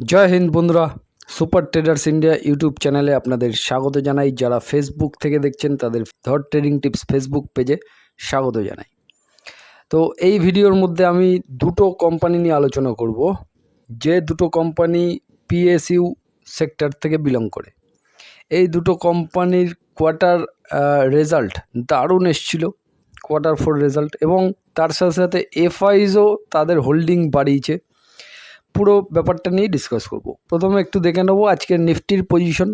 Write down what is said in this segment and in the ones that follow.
জয় হিন্দ বন্ধুরা, super traders India YouTube চ্যানেলে আপনাদের স্বাগত জানাই। যারা ফেসবুক থেকে দেখছেন, তাদের ধর ট্রেডিং টিপস ফেসবুক পেজে স্বাগত জানাই। তো এই ভিডিওর মধ্যে আমি দুটো কোম্পানি নিয়ে আলোচনা করব। যে দুটো কোম্পানি পিএসইউ সেক্টর থেকে বিলং করে। এই দুটো কোম্পানির কোয়ার্টার রেজাল্ট দারুণ এসছিল কোয়ার্টার ফোর রেজাল্ট এবং তার সাথে সাথে এফআইজও তাদের হোল্ডিং বাড়িয়েছে। পুরো ব্যাপারটা নিয়ে ডিসকাস করব। প্রথমে একটু দেখে নেব আজকের নিফটির পজিশন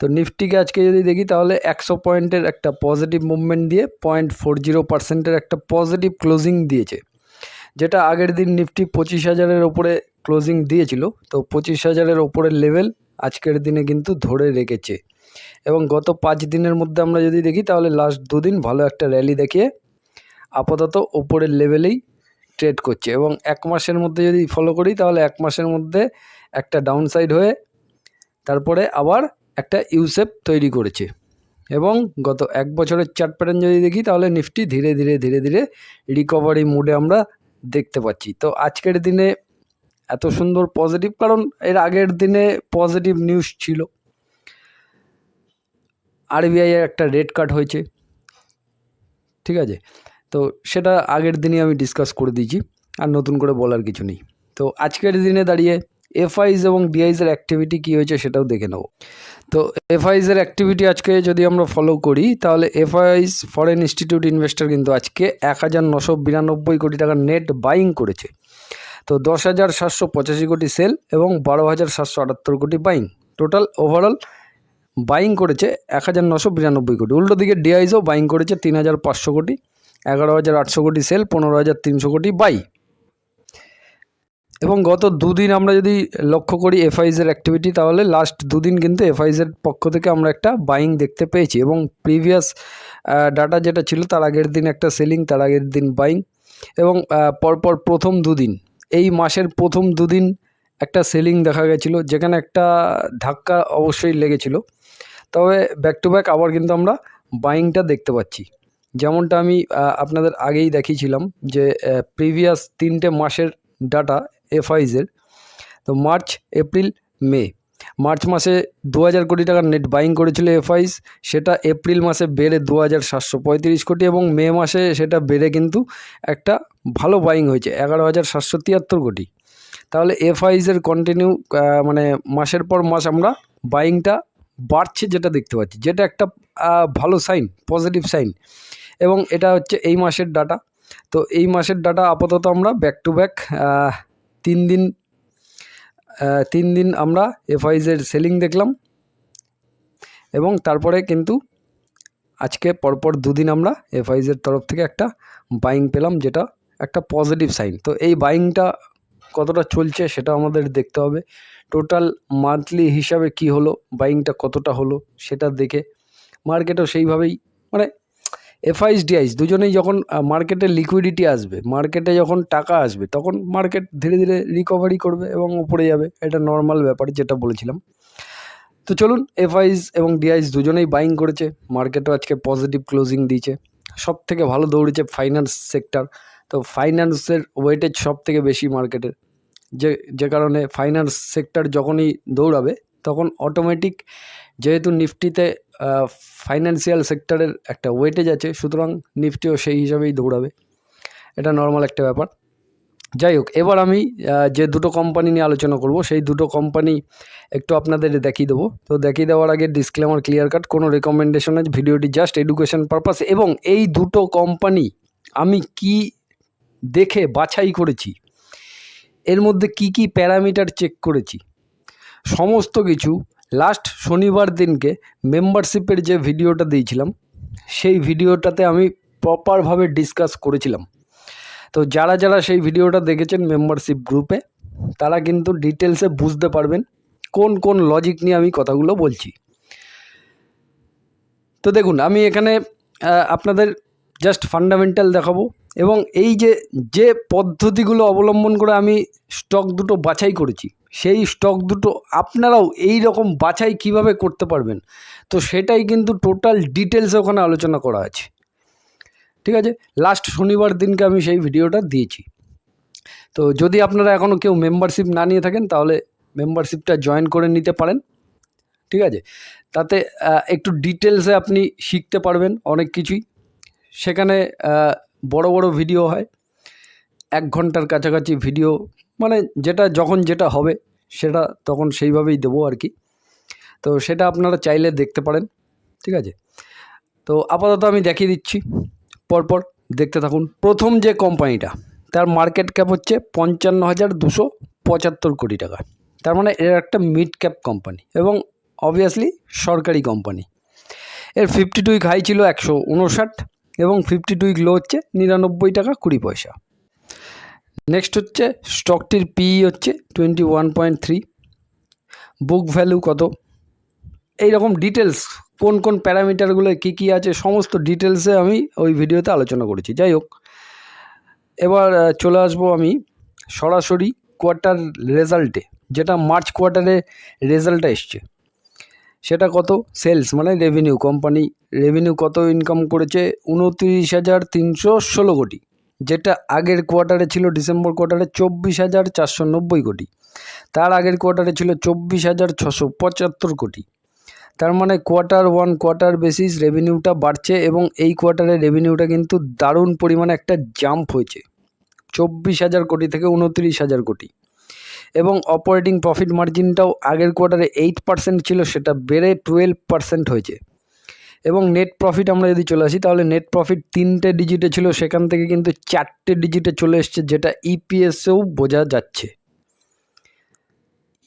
তো নিফটিকে আজকে যদি দেখি, তাহলে একশো পয়েন্টের একটা পজিটিভ মুভমেন্ট দিয়ে পয়েন্ট ফোর জিরো পার্সেন্টের একটা পজিটিভ ক্লোজিং দিয়েছে। যেটা আগের দিন নিফটি পঁচিশ হাজারের ওপরে ক্লোজিং দিয়েছিল। তো পঁচিশ হাজারের ওপরের লেভেল আজকের দিনে কিন্তু ধরে রেখেছে। এবং গত পাঁচ দিনের মধ্যে আমরা যদি দেখি, তাহলে লাস্ট দুদিন ভালো একটা র্যালি দেখিয়ে আপাতত ওপরের লেভেলেই ট্রেড করছে এবং এক মাসের মধ্যে যদি ফলো করি তাহলে এক মাসের মধ্যে একটা ডাউন সাইড হয়ে তারপরে আবার একটা ইউসেপ তৈরি করেছে। এবং গত এক বছরের চার্ট প্যাটার্ন যদি দেখি তাহলে নিফটি ধীরে ধীরে ধীরে ধীরে রিকভারি মুডে আমরা দেখতে পাচ্ছি। তো আজকের দিনে এত সুন্দর পজিটিভ কারণ এর আগের দিনে পজিটিভ নিউজ ছিল। আরবিআইয়ের একটা রেড কাট হয়েছে। ঠিক আছে? তো সেটা আগের দিনই আমি ডিসকাস করে দিয়েছি, আর নতুন করে বলার কিছু নেই। তো আজকের দিনে দাঁড়িয়ে এফআইজ এবং ডিআইজের অ্যাক্টিভিটি কী হয়েছে সেটাও দেখে নেব। তো এফআইজের অ্যাক্টিভিটি আজকে যদি আমরা ফলো করি, তাহলে এফআইজ ফরেন ইনস্টিটিউট ইনভেস্টর কিন্তু আজকে এক হাজার নশো বিরানব্বই কোটি টাকার নেট বাইং করেছে। তো দশ হাজার সাতশো পঁচাশি কোটি সেল এবং বারো হাজার সাতশো আটাত্তর কোটি বাইং টোটাল ওভারঅল বাইং করেছে এক হাজার নশো বিরানব্বই কোটি। উল্টো দিকে ডিআইজও বাইং করেছে তিন হাজার পাঁচশো কোটি। এগারো হাজার আটশো কোটি সেল, পনেরো হাজার তিনশো কোটি বাই। এবং গত দুদিন আমরা যদি লক্ষ্য করি এফআইজের অ্যাক্টিভিটি তাহলে লাস্ট দুদিন কিন্তু এফআইজের পক্ষ থেকে আমরা একটা বাইং দেখতে পেয়েছি। এবং প্রিভিয়াস ডাটা যেটা ছিল, তার আগের দিন একটা সেলিং তার আগের দিন বাইং এবং পরপর প্রথম দুদিন, এই মাসের প্রথম দুদিন একটা সেলিং দেখা গেছিল, যেখানে একটা ধাক্কা অবশ্যই লেগেছিল। তবে ব্যাক টু ব্যাক আবার কিন্তু আমরা বাইংটা দেখতে পাচ্ছি। যেমনটা আমি আপনাদের আগেই দেখিয়েছিলাম যে প্রিভিয়াস তিনটে মাসের ডাটা এফআইজের তো মার্চ এপ্রিল মে মার্চ মাসে দু হাজার কোটি টাকার নেট বাইং করেছিল এফআইস সেটা এপ্রিল মাসে বেড়ে দু হাজার সাতশো পঁয়ত্রিশ কোটি এবং মে মাসে সেটা বেড়ে কিন্তু একটা ভালো বাইং হয়েছে, এগারো হাজার সাতশো তিয়াত্তর কোটি। তাহলে এফআইসের কন্টিনিউ মানে মাসের পর মাস আমরা বাইংটা বাড়ছে যেটা দেখতে পাচ্ছি, যেটা একটা ভালো সাইন পজিটিভ সাইন এবং এটা হচ্ছে এই মাসের ডাটা তো এই মাসের ডাটা আপাতত আমরা ব্যাক টু ব্যাক তিন দিন তিন দিন আমরা এফআইজের সেলিং দেখলাম। এবং তারপরে কিন্তু আজকে পরপর দুদিন আমরা এফআইজের তরফ থেকে একটা বাইং পেলাম, যেটা একটা পজিটিভ সাইন তো এই বাইংটা কতটা চলছে সেটা আমাদের দেখতে হবে। টোটাল মান্থলি হিসাবে কি হলো বাইংটা কতটা হলো, সেটা দেখে মার্কেটও সেইভাবেই মানে এফআইস ডিআইস দুজনেই যখন মার্কেটে লিকুইডিটি আসবে, মার্কেটে যখন টাকা আসবে, তখন মার্কেট ধীরে ধীরে রিকভারি করবে এবং উপরে যাবে। এটা নর্মাল ব্যাপার যেটা বলেছিলাম। তো চলুন, এফআইস এবং ডিআইস দুজনেই বাইং করেছে। মার্কেটও আজকে পজিটিভ ক্লোজিং দিয়েছে। সব থেকে ভালো দৌড়েছে ফাইন্যান্স সেক্টর তো ফাইন্যান্সের ওয়েটেজ সব থেকে বেশি মার্কেটের। যে যে কারণে ফাইন্যান্স সেক্টর যখনই দৌড়াবে, তখন অটোমেটিক যেহেতু নিফটিতে ফাইন্যান্সিয়াল সেক্টরের একটা ওয়েটেজ আছে, সুতরাং নিফটিও সেই হিসাবেই দৌড়াবে। এটা নর্মাল একটা ব্যাপার। যাই হোক, এবার আমি যে দুটো কোম্পানি নিয়ে আলোচনা করব, সেই দুটো কোম্পানি একটু আপনাদের দেখিয়ে দেবো। তো দেখিয়ে দেওয়ার আগে ডিসক্লেমার ক্লিয়ার কাট কোনো রেকমেন্ডেশন আছে? ভিডিওটি জাস্ট এডুকেশন পারপাস এবং এই দুটো কোম্পানি আমি কি দেখে বাছাই করেছি, এর মধ্যে কি কি প্যারামিটার চেক করেছি, সমস্ত কিছু লাস্ট শনিবার দিনকে মেম্বারশিপের যে ভিডিওটা দিয়েছিলাম, সেই ভিডিওটাতে আমি প্রপারভাবে ডিসকাস করেছিলাম। তো যারা যারা সেই ভিডিওটা দেখেছেন মেম্বারশিপ গ্রুপে তারা কিন্তু ডিটেলসে বুঝতে পারবেন কোন কোন লজিক নিয়ে আমি কথাগুলো বলছি। তো দেখুন, আমি এখানে আপনাদের জাস্ট ফান্ডামেন্টাল দেখাবো এবং এই যে যে পদ্ধতিগুলো অবলম্বন করে আমি স্টক দুটো বাছাই করেছি সেই স্টক দুটো আপনারাও এই রকম বাছাই কীভাবে করতে পারবেন? তো সেটাই কিন্তু টোটাল ডিটেলসে ওখানে আলোচনা করা আছে। ঠিক আছে? লাস্ট শনিবার দিনকে আমি সেই ভিডিওটা দিয়েছি। তো যদি আপনারা এখনও কেউ মেম্বারশিপ না নিয়ে থাকেন, তাহলে মেম্বারশিপটা জয়েন করে নিতে পারেন। ঠিক আছে? তাতে একটু ডিটেলসে আপনি শিখতে পারবেন অনেক কিছুই। সেখানে বড় বড় ভিডিও হয়। এক ঘণ্টার কাছাকাছি ভিডিও মানে যেটা যখন যেটা হবে, সেটা তখন সেইভাবেই দেবো আর কি। তো সেটা আপনারা চাইলে দেখতে পারেন, ঠিক আছে? তো আপাতত আমি দেখিয়ে দিচ্ছি, পরপর দেখতে থাকুন। প্রথম যে কোম্পানিটা, তার মার্কেট ক্যাপ হচ্ছে পঞ্চান্ন হাজার দুশো পঁচাত্তর কোটি টাকা। তার মানে এর একটা মিড ক্যাপ কোম্পানি এবং অবভিয়াসলি সরকারি কোম্পানি এর ফিফটি টু উইক হাই ছিল একশো উনষাট এবং ফিফটি টু উইক লো হচ্ছে নিরানব্বই টাকা কুড়ি পয়সা। নেক্সট হচ্ছে স্টকটির পিই হচ্ছে twenty one point three book value কত? এই রকম ডিটেলস কোন কোন প্যারামিটারগুলো কী কী আছে, সমস্ত ডিটেলসে আমি ওই ভিডিওতে আলোচনা করেছি। যাই হোক, এবার চলে আসব আমি সরাসরি কোয়ার্টার রেজাল্টে যেটা মার্চ কোয়ার্টারে রেজাল্টটা এসছে। সেটা কত? সেলস মানে রেভিনিউ কোম্পানি রেভিনিউ কত ইনকাম করেছে? উনত্রিশ হাজার তিনশো ষোলো কোটি। যেটা আগের কোয়ার্টারে ছিল ডিসেম্বর কোয়ার্টারে চব্বিশ হাজার চারশো নব্বই কোটি। তার আগের কোয়ার্টারে ছিল চব্বিশ হাজার ছশো পঁচাত্তর কোটি। তার মানে কোয়ার্টার ওয়ান কোয়ার্টার বেসিস রেভিনিউটা বাড়ছে এবং এই কোয়ার্টারে রেভিনিউটা কিন্তু দারুণ পরিমাণে একটা জাম্প হয়েছে। চব্বিশ হাজার কোটি থেকে উনত্রিশ হাজার কোটি। এবং অপারেটিং প্রফিট মার্জিনটাও আগের কোয়ার্টারে এইট পার্সেন্ট ছিল, সেটা বেড়ে টুয়েলভ পার্সেন্ট হয়েছে। এবং নেট প্রফিট আমরা যদি চলে আসি, তাহলে নেট প্রফিট তিনটে ডিজিটে ছিল, সেখান থেকে কিন্তু চারটে ডিজিটে চলে এসছে, যেটা ইপিএসেও বোঝা যাচ্ছে।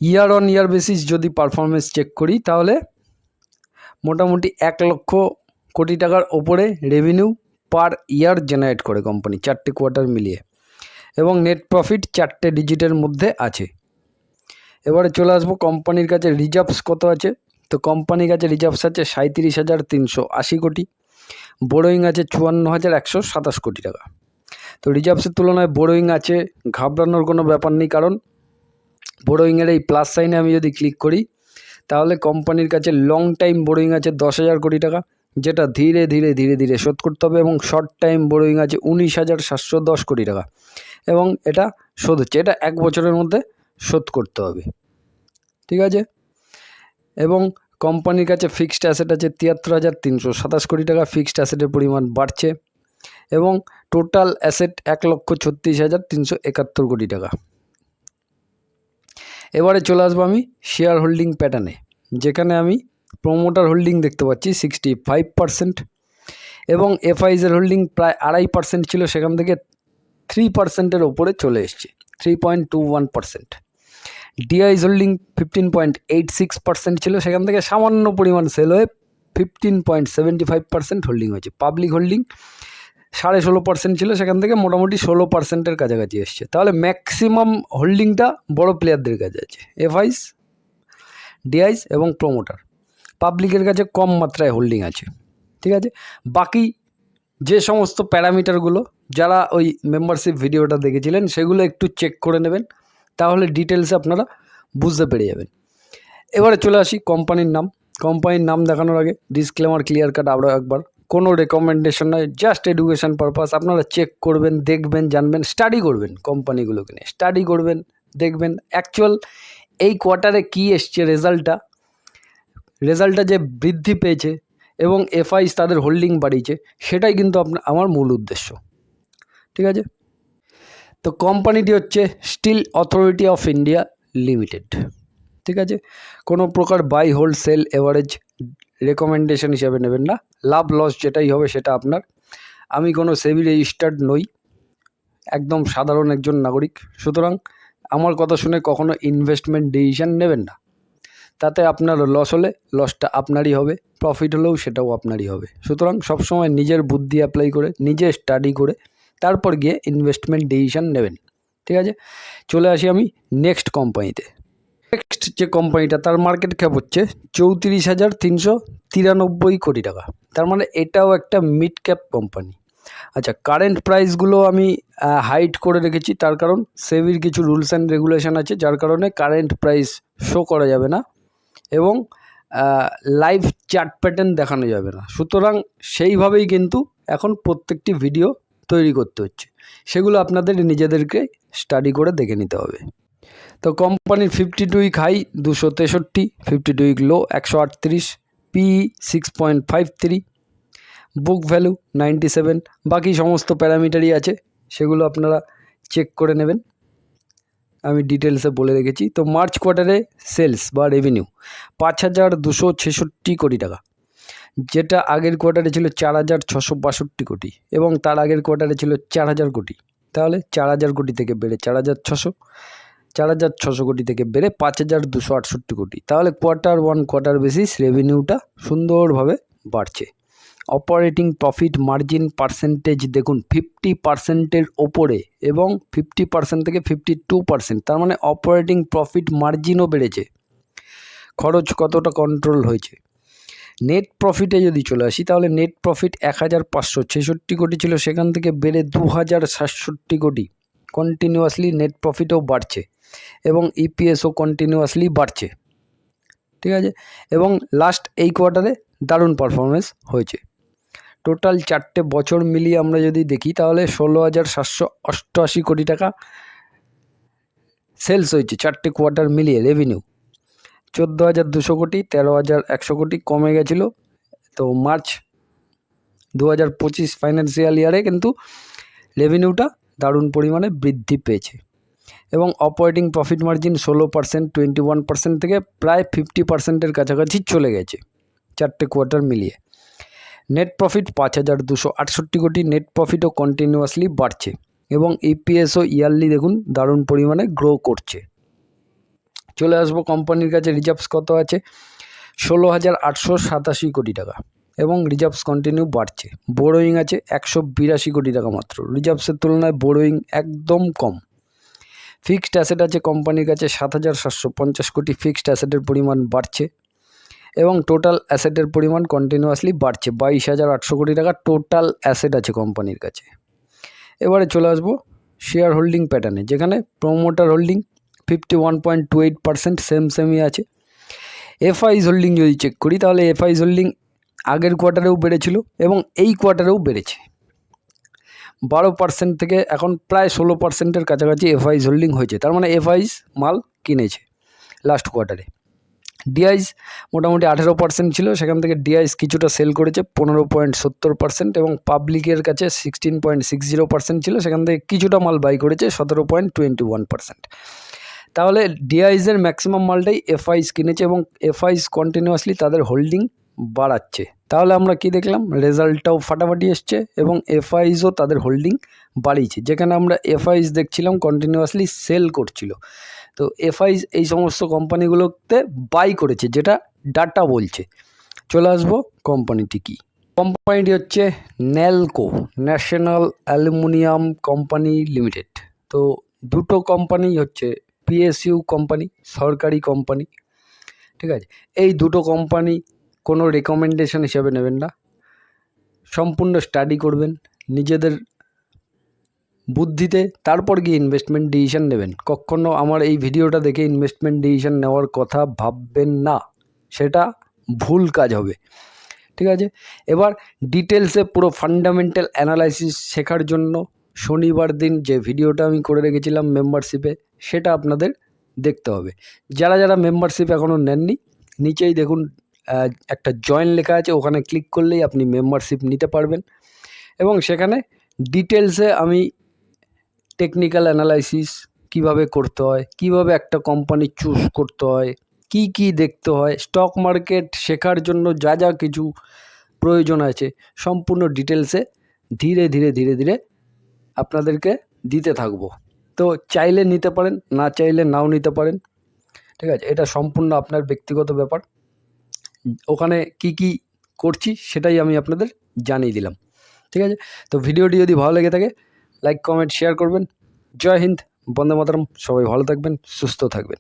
ইয়ার অন ইয়ার বেসিস যদি পারফরমেন্স চেক করি, তাহলে মোটামুটি এক লক্ষ কোটি টাকার ওপরে রেভিনিউ পার ইয়ার জেনারেট করে কোম্পানি চারটে কোয়ার্টার মিলিয়ে। এবং নেট প্রফিট চারটে ডিজিটের মধ্যে আছে। এবারে চলে আসব কোম্পানির কাছে রিজার্ভস কত আছে? তো কোম্পানির কাছে রিজার্ভস আছে সাঁত্রিশ হাজার তিনশো আশি কোটি বোরোয়িং আছে চুয়ান্ন হাজার একশো সাতাশ কোটি টাকা। তো রিজার্ভসের তুলনায় বোরোয়িং আছে, ঘাবড়ানোর কোনো ব্যাপার নেই কারণ বোরোয়িংয়ের এই প্লাস সাইনে আমি যদি ক্লিক করি, তাহলে কোম্পানির কাছে লং টাইম বোরোয়িং আছে দশ হাজার কোটি টাকা, যেটা ধীরে ধীরে ধীরে ধীরে শোধ করতে হবে এবং শর্ট টাইম বোরোয়িং আছে উনিশ হাজার সাতশো দশ কোটি টাকা এবং এটা শোধ হচ্ছে, এটা এক বছরের মধ্যে শোধ করতে হবে। ঠিক আছে? এবং কোম্পানির কাছে ফিক্সড অ্যাসেট আছে তিয়াত্তর হাজার তিনশো সাতাশ কোটি টাকা ফিক্সড অ্যাসেটের পরিমাণ বাড়ছে এবং টোটাল অ্যাসেট এক লক্ষ ছত্রিশ হাজার তিনশো একাত্তর কোটি টাকা। এবারে চলে আসব আমি শেয়ার হোল্ডিং প্যাটার্নে যেখানে আমি প্রোমোটার হোল্ডিং দেখতে পাচ্ছি সিক্সটি ফাইভ পার্সেন্ট এবং এফআইজের হোল্ডিং প্রায় আড়াই পার্সেন্ট ছিল, সেখান থেকে থ্রি পার্সেন্টের ওপরে চলে এসছে three point two one percent DIIs holding fifteen point eight six percent ছিল, সেখান থেকে সামান্য পরিমাণ সেল হয়ে fifteen point seventy five percent holding হয়েছে। পাবলিক হোল্ডিং সাড়ে ষোলো পার্সেন্ট ছিল, সেখান থেকে মোটামুটি ষোলো পার্সেন্টের কাছাকাছি এসছে। তাহলে ম্যাক্সিমাম হোল্ডিংটা বড় প্লেয়ারদের কাছে আছে এফআইস ডিআইস এবং প্রোমোটার পাবলিকের কাছে কম মাত্রায় হোল্ডিং আছে, ঠিক আছে? বাকি যে সমস্ত প্যারামিটারগুলো, যারা ওই মেম্বারশিপ ভিডিওটা দেখেছিলেন, সেগুলো একটু চেক করে নেবেন। তাহলে ডিটেলসে আপনারা বুঝতে পেরে যাবেন। এবারে চলে আসি কোম্পানির নাম। কোম্পানির নাম দেখানোর আগে ডিসক্লেমার ক্লিয়ার কাট আরও একবার। কোনো রেকমেন্ডেশন নয় জাস্ট এডুকেশন পারপাস আপনারা চেক করবেন, দেখবেন, জানবেন স্টাডি করবেন কোম্পানিগুলোকে নিয়ে। স্টাডি করবেন, দেখবেন। অ্যাকচুয়াল এই কোয়ার্টারে কী এসছে রেজাল্টটা রেজাল্টটা যে বৃদ্ধি পেয়েছে এবং এফআইস তাদের হোল্ডিং বাড়িয়েছে, সেটাই কিন্তু আপনার, আমার মূল উদ্দেশ্য। ঠিক আছে? তো কোম্পানিটি হচ্ছে Steel Authority of India Limited. ঠিক আছে? কোনো প্রকার buy, hold, sell, average recommendation হিসাবে নেবেন না। লাভ, লস যেটাই হবে সেটা আপনার। আমি কোনো সেবি রেজিস্টার্ড নই। একদম সাধারণ একজন নাগরিক। সুতরাং আমার কথা শুনে কখনো ইনভেস্টমেন্ট ডিসিশন নেবেন না। তাতে আপনার লস হলে লসটা আপনারই হবে প্রফিট হলেও সেটাও আপনারই হবে। সুতরাং সবসময় নিজের বুদ্ধি অ্যাপ্লাই করে, নিজে স্টাডি করে তারপর গিয়ে ইনভেস্টমেন্ট ডিসিশন নেবেন। ঠিক আছে? চলে আসি আমি নেক্সট কোম্পানিতে নেক্সট যে কোম্পানিটা তার মার্কেট ক্যাপ হচ্ছে চৌত্রিশ হাজার তিনশো তিরানব্বই কোটি টাকা। তার মানে এটাও একটা মিড ক্যাপ কোম্পানি আচ্ছা কারেন্ট প্রাইসগুলো আমি হাইড করে রেখেছি। তার কারণ সেভির কিছু রুলস অ্যান্ড রেগুলেশন আছে, যার কারণে কারেন্ট প্রাইস শো করা যাবে না এবং লাইভ চার্ট প্যাটার্ন দেখানো যাবে না। সুতরাং সেইভাবেই কিন্তু এখন প্রত্যেকটি ভিডিও তৈরি করতে হচ্ছে। সেগুলো আপনাদের নিজেদেরকে স্টাডি করে দেখে নিতে হবে। তো কোম্পানির ফিফটি টু উইক হাই দুশো তেষট্টি ফিফটি টু উইক লো একশো আটত্রিশ P six point five three book value ninety seven বাকি সমস্ত প্যারামিটারই আছে, সেগুলো আপনারা চেক করে নেবেন। আমি ডিটেলসে বলে রেখেছি। তো মার্চ কোয়ার্টারে সেলস বা রেভিনিউ পাঁচ হাজার দুশো ছেষট্টি কোটি টাকা। যেটা আগের কোয়ার্টারে ছিল চার হাজার ছশো বাষট্টি কোটি এবং তার আগের কোয়ার্টারে ছিল চার হাজার কোটি। তাহলে চার হাজার কোটি থেকে বেড়ে চার হাজার ছশো, চার হাজার ছশো কোটি থেকে বেড়ে পাঁচ হাজার দুশো আটষট্টি কোটি। তাহলে কোয়ার্টার ওয়ান কোয়ার্টার বেসিস রেভিনিউটা সুন্দরভাবে বাড়ছে। অপারেটিং প্রফিট মার্জিন পার্সেন্টেজ দেখুন ফিফটি পার্সেন্টের ওপরে এবং ফিফটি পার্সেন্ট থেকে ফিফটি টু পার্সেন্ট তার মানে অপারেটিং প্রফিট মার্জিনও বেড়েছে। খরচ কতটা কন্ট্রোল হয়েছে? নেট প্রফিটে যদি চলে আসি, তাহলে নেট প্রফিট এক হাজার পাঁচশো ছেষট্টি কোটি ছিল, সেখান থেকে বেড়ে দু হাজার সাতষট্টি কোটি। কন্টিনিউয়াসলি নেট প্রফিটও বাড়ছে এবং ইপিএসও কন্টিনিউয়াসলি বাড়ছে। ঠিক আছে? এবং লাস্ট এই কোয়ার্টারে দারুণ পারফরমেন্স হয়েছে। টোটাল চারটে বছর মিলিয়ে আমরা যদি দেখি, তাহলে ষোলো হাজার সাতশো অষ্টআশি কোটি টাকা সেলস হয়েছে, চারটে কোয়ার্টার মিলিয়ে রেভিনিউ চোদ্দ হাজার দুশো কোটি, তেরো হাজার একশো কোটি কমে গেছিল। তো মার্চ দু হাজার পঁচিশ ফাইন্যান্সিয়াল ইয়ারে কিন্তু রেভিনিউটা দারুণ পরিমাণে বৃদ্ধি পেয়েছে। এবং অপারেটিং প্রফিট মার্জিন ষোলো পার্সেন্ট, টোয়েন্টি ওয়ান পার্সেন্ট থেকে প্রায় ফিফটি পার্সেন্টের কাছাকাছি চলে গেছে চারটে কোয়ার্টার মিলিয়ে। নেট প্রফিট পাঁচ হাজার দুশো আটষট্টি কোটি, নেট প্রফিটও কন্টিনিউয়াসলি বাড়ছে এবং ইপিএসও ইয়ারলি দেখুন দারুণ পরিমাণে গ্রো করছে। চলে আসব কোম্পানির কাছে রিজার্ভস কত আছে? ষোলো হাজার আটশো সাতাশি কোটি টাকা এবং রিজার্ভস কন্টিনিউ বাড়ছে। বোরোয়িং আছে একশো বিরাশি কোটি টাকা মাত্র। রিজার্ভসের তুলনায় বোরোয়িং একদম কম। ফিক্সড অ্যাসেট আছে কোম্পানির কাছে সাত হাজার সাতশো পঞ্চাশ কোটি। ফিক্সড অ্যাসেটের পরিমাণ বাড়ছে এবং টোটাল অ্যাসেটের পরিমাণ কন্টিনিউয়াসলি বাড়ছে। বাইশ হাজার আটশো কোটি টাকা টোটাল অ্যাসেট আছে কোম্পানির কাছে। এবারে চলে আসব শেয়ার হোল্ডিং প্যাটার্নে যেখানে promoter holding fifty one point two eight percent same সেমই আছে। এফআইস হোল্ডিং যদি চেক করি, তাহলে এফআইস হোল্ডিং আগের কোয়ার্টারেও বেড়েছিল এবং এই কোয়ার্টারেও বেড়েছে। বারো পার্সেন্ট থেকে এখন প্রায় ষোলো পার্সেন্টের কাছাকাছি এফআইস হোল্ডিং হয়েছে। তার মানে এফআইস মাল কিনেছে লাস্ট কোয়ার্টারে ডিআইস মোটামুটি আঠেরো পার্সেন্ট ছিল, সেখান থেকে ডিআইস কিছুটা সেল করেছে, পনেরো পয়েন্ট সত্তর পার্সেন্ট এবং পাবলিকের কাছে sixteen point six zero percent ছিল, সেখান থেকে কিছুটা মাল বাই করেছে, সতেরো পয়েন্ট টোয়েন্টি ওয়ান পার্সেন্ট তাহলে ডিআইসের ম্যাক্সিমাম মালটাই এফআইস কিনেছে এবং এফআইস কন্টিনিউয়াসলি তাদের হোল্ডিং বাড়াচ্ছে। তাহলে আমরা কি দেখলাম? রেজাল্টটাও ফাটাফাটি এসছে এবং এফআইসও তাদের হোল্ডিং বাড়িয়েছে। যেখানে আমরা এফআইস দেখছিলাম কন্টিনিউয়াসলি সেল করছিল। তো এফআইস এই সমস্ত কোম্পানিগুলোতে বাই করেছে, যেটা ডাটা বলছে। চলে আসব কোম্পানিটি কী? কোম্পানিটি হচ্ছে NALCO National Aluminium Company Limited তো দুটো কোম্পানি হচ্ছে পিএসইউ কোম্পানি, সরকারি কোম্পানি, ঠিক আছে? এই দুটো কোম্পানি কোনো রেকমেন্ডেশন হিসাবে নেবেন না। সম্পূর্ণ স্টাডি করবেন, নিজেদের বুদ্ধিতে, তারপর গিয়ে ইনভেস্টমেন্ট ডিসিশন নেবেন। কখনো আমার এই ভিডিওটা দেখে ইনভেস্টমেন্ট ডিসিশন নেওয়ার কথা ভাববেন না। সেটা ভুল কাজ হবে। ঠিক আছে? এবার ডিটেলসে পুরো ফান্ডামেন্টাল অ্যানালাইসিস শেখার জন্য শনিবার দিন যে ভিডিওটা আমি করে রেখেছিলাম মেম্বারশিপে সেটা আপনাদের দেখতে হবে। যারা যারা মেম্বারশিপ এখনও নেননি, নিচেই দেখুন একটা জয়েন লেখা আছে, ওখানে ক্লিক করলেই আপনি মেম্বারশিপ নিতে পারবেন। এবং সেখানে ডিটেলসে আমি টেকনিক্যাল অ্যানালাইসিস কীভাবে করতে হয়, কীভাবে একটা কোম্পানি চুজ করতে হয়, কি কি দেখতে হয় স্টক মার্কেট শেখার জন্য যা যা কিছু প্রয়োজন আছে, সম্পূর্ণ ডিটেলসে ধীরে ধীরে ধীরে ধীরে আপনাদেরকে দিতে থাকব। তো চাইলে নিতে পারেন, না চাইলে নাও নিতে পারেন। ঠিক আছে? এটা সম্পূর্ণ আপনার ব্যক্তিগত ব্যাপার। ওখানে কি কি করছি সেটাই আমি আপনাদের জানিয়ে দিলাম। ঠিক আছে? তো ভিডিওটি যদি ভালো লেগে থাকে, লাইক, কমেন্ট, শেয়ার করবেন। জয় হিন্দ, বন্দে মাতরম। সবাই ভালো থাকবেন, সুস্থ থাকবেন।